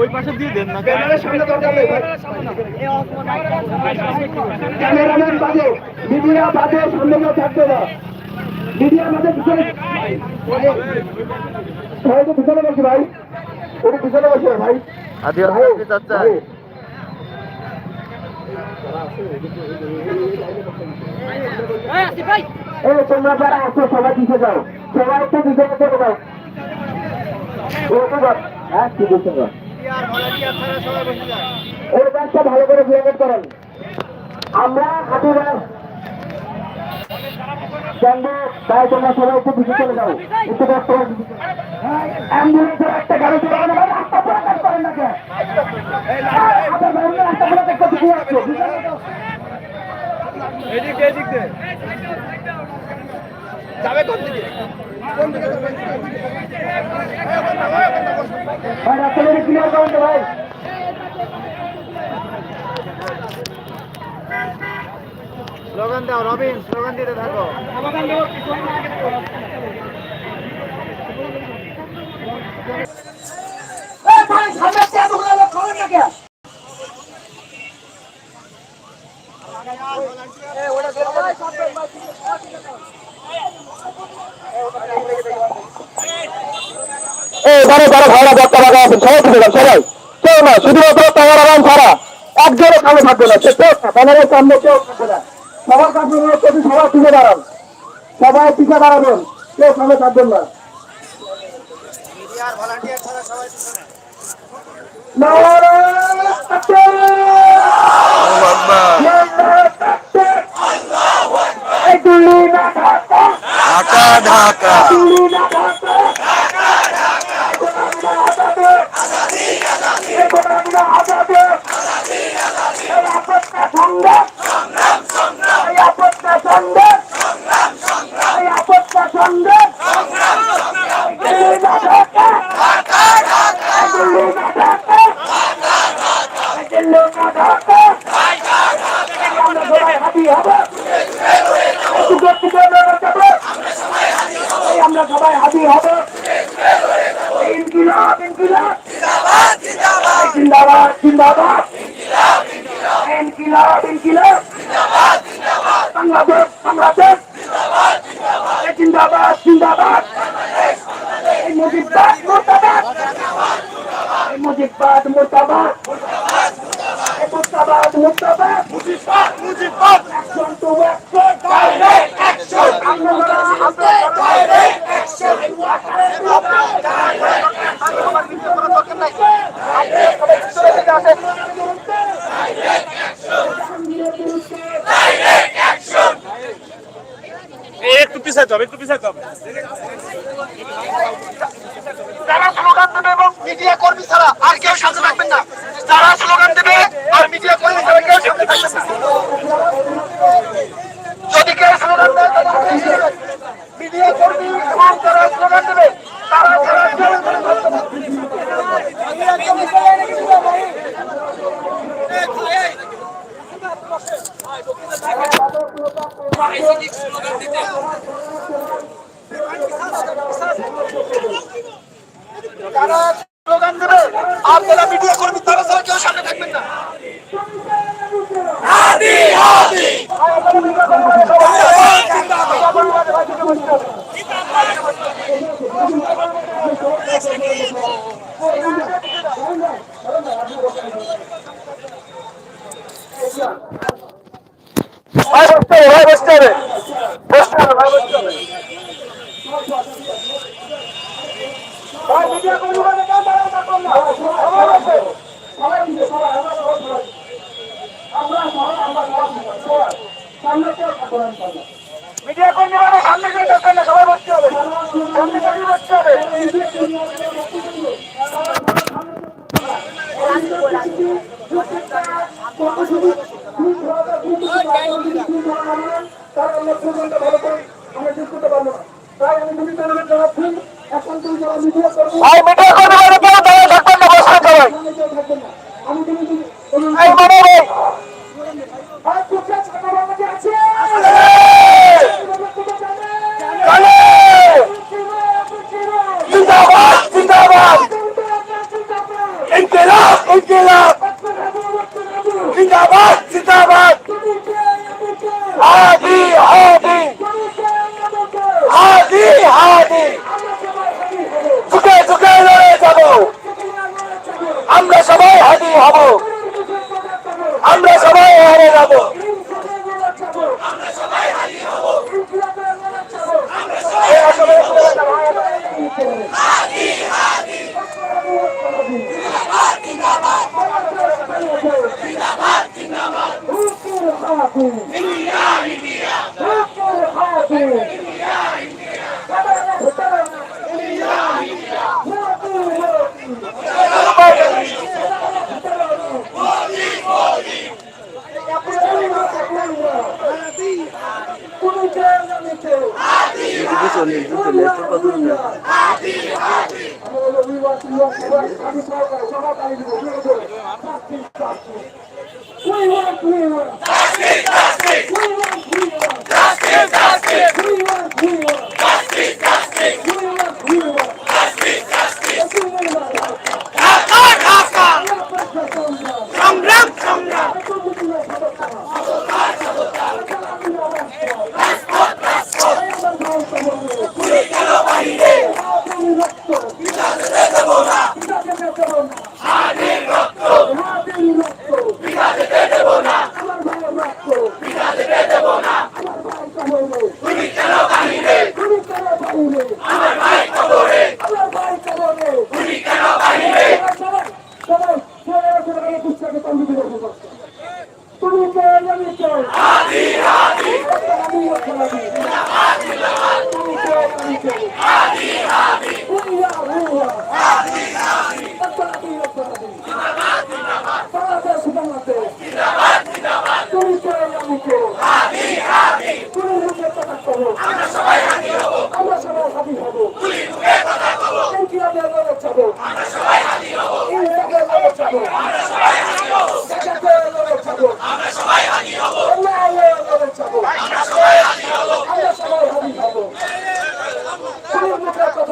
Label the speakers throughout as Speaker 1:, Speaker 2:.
Speaker 1: ওই পাশে দিয়ে দেন না।
Speaker 2: ক্যামেরার সামনে দরকার নেই ক্যামেরাম্যান বাদে মিডিয়া বাদে সামনে কেউ থাকবে না। পিছনে ভাই তো পিছনে বসে ভাই। ওটা পিছনে বসে ভাই।
Speaker 1: আদি
Speaker 2: ভাই,
Speaker 1: চাচা
Speaker 2: এই তোমরা যারা সবাই দিতে যাও। সবাই একটু দিতে যাও। হ্যাঁ আছে বাদ। এই ব্যাগটা ভালো করে ব্লেন্ডেড করেন। আমরা হাতিবার তাই তোমরা সবাই একটু দিকে চলে যাও। একটু কষ্ট করে দিকে চলে যাও। অ্যাম্বুলেন্সের একটা গাড়ি চলে গেলে রাস্তা পুরো করেন না কেন? আপনার বাইরে রাস্তা পুরো একটা দিকে আসছো
Speaker 1: এদিক এদিক যাবে কোন দিকে? কোন দিকে
Speaker 2: ভাই রাস্তা বেরিয়ে ক্লিয়ার করেন তো ভাই
Speaker 1: স্লোগান দাও রবিন স্লোগান দিতে থাকো
Speaker 2: ভাই সামনে চেয়ার না? এই বারো বারো ভাড়া বক্তা লাগা আছেন সবাই ঠিক আছে সবাই। কেউ না শুধুমাত্র টাকার আরাম ছাড়া একজনও কামে থাকবে না সে কেউ না ব্যানারের সামনে কেউ থাকবে না। সবার কাছে অনুরোধ করছি সবাই পিছিয়ে দাঁড়ান। সবাই পিছিয়ে দাঁড়াবেন কেউ কামে থাকবেন না।
Speaker 1: মিডিয়ার ভলান্টিয়ার
Speaker 2: এই দিল্লি না ঢাকা আমরা সবাই হাতি হব। এই ইনকিলাব ইনকিলাব। জিন্দাবাদ জিন্দাবাদ ইনকিলাব ইনকিলাব। বাংলাদেশ বাংলাদেশ। জিন্দাবাদ জিন্দাবাদ। এই মুজিবাদ মুর্দাবাদ। এই মুজিবাদ মুর্দাবাদ। এই মুর্দাবাদ মুজিবাদ মুজিবাদ একজন তো টু
Speaker 1: হবে একটু পিছাতে হবে
Speaker 2: যারা স্লোগান দেবে এবং মিডিয়া কর্মী ছাড়া আর কেউ সাথে থাকবেন না যারা স্লোগান দেবে আর মিডিয়া কর্মী ছাড়া কেউ সাথে থাকবেন না যদি কেউ স্লোগান দেয় মিডিয়া কর্মী এবং যারা স্লোগান দেবে তারা ছাড়া কেউ এখানে থাকবে না। যারা স্লোগান দেবে আর যারা মিডিয়া কর্মী তারা ছাড়া কেউ সামনে থাকবেন না ভাই বসতে হবে, ভাই বসতে হবে। বসতে হবে, ভাই বসতে হবে। আমরা সবাই আমরা সবাই। সামনে কেউ। মিডিয়া কর্মী মানে সামনে কেউ থাকবেন না সবাই বসতে হবে। সামনে কেউ বসতে হবে। ভাই মিডিয়া কর্মী মানে কেউ দাঁড়িয়ে থাকবেন না বসতে সবাই। এই মানে ভাই জিন্দাবাদ জিন্দাবাদ ইনকিলাব জিন্দাবাদ জিন্দাবাদ হাদি হাদি হাদি হাদি ঝুঁকে ঝুঁকে লড়ে যাব আমরা সবাই হাদি হব আমরা সবাই হারে যাব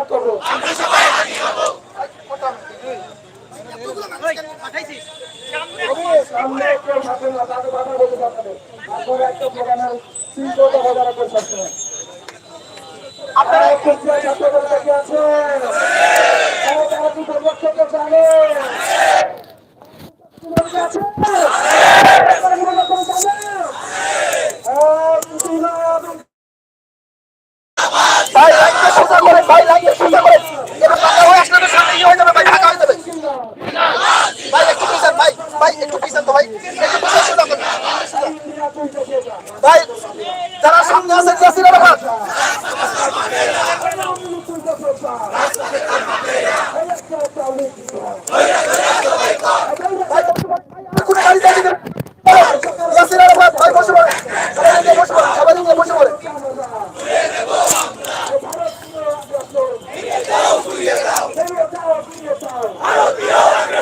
Speaker 2: Santo Rosario.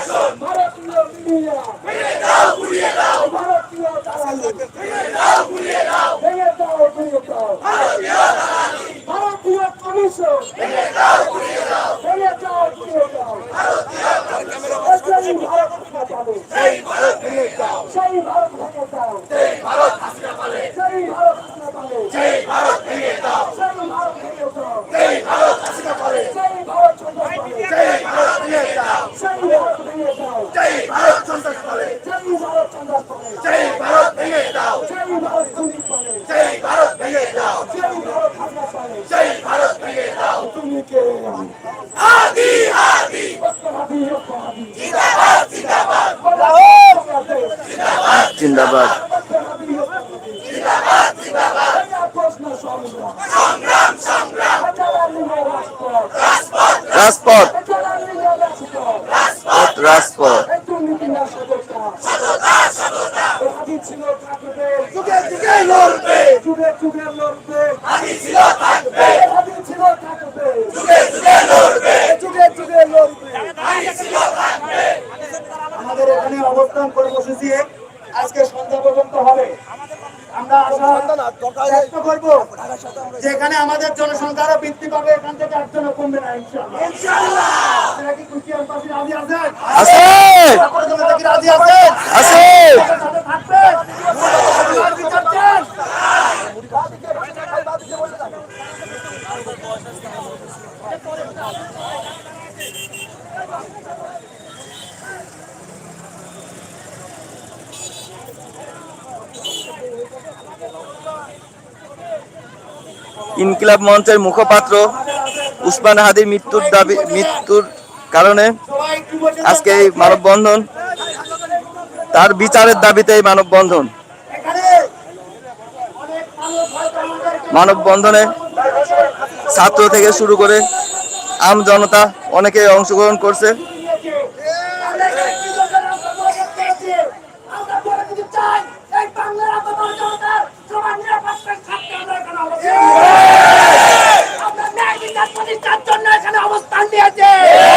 Speaker 2: Jackson! জিন্দাবাদ।
Speaker 3: রাজপথ। রাজপথ
Speaker 2: আমাদের এখানে অবস্থান করে বসেছি।
Speaker 3: আজকে সন্ধ্যা পর্যন্ত হবে। আমরা ব্যক্ত করব যেখানে আমাদের জনসংখ্যা আরও বৃদ্ধি পাবে এখান থেকে একজনও কমবে না ইনশাআল্লাহ। আপনারা কি রাজি আছেন? আপনারা রাজি আছেন? থাকবেন আর কি করছেন?
Speaker 4: ইনকিলাব মঞ্চের মুখপাত্র উসমান হাদির মৃত্যুর দাবি, মৃত্যুর কারণে আজকে এই মানববন্ধন, তার বিচারের দাবিতে এই মানববন্ধন। মানববন্ধনে ছাত্র থেকে শুরু করে আম জনতা অনেকে অংশগ্রহণ করছে।
Speaker 3: অবস্থান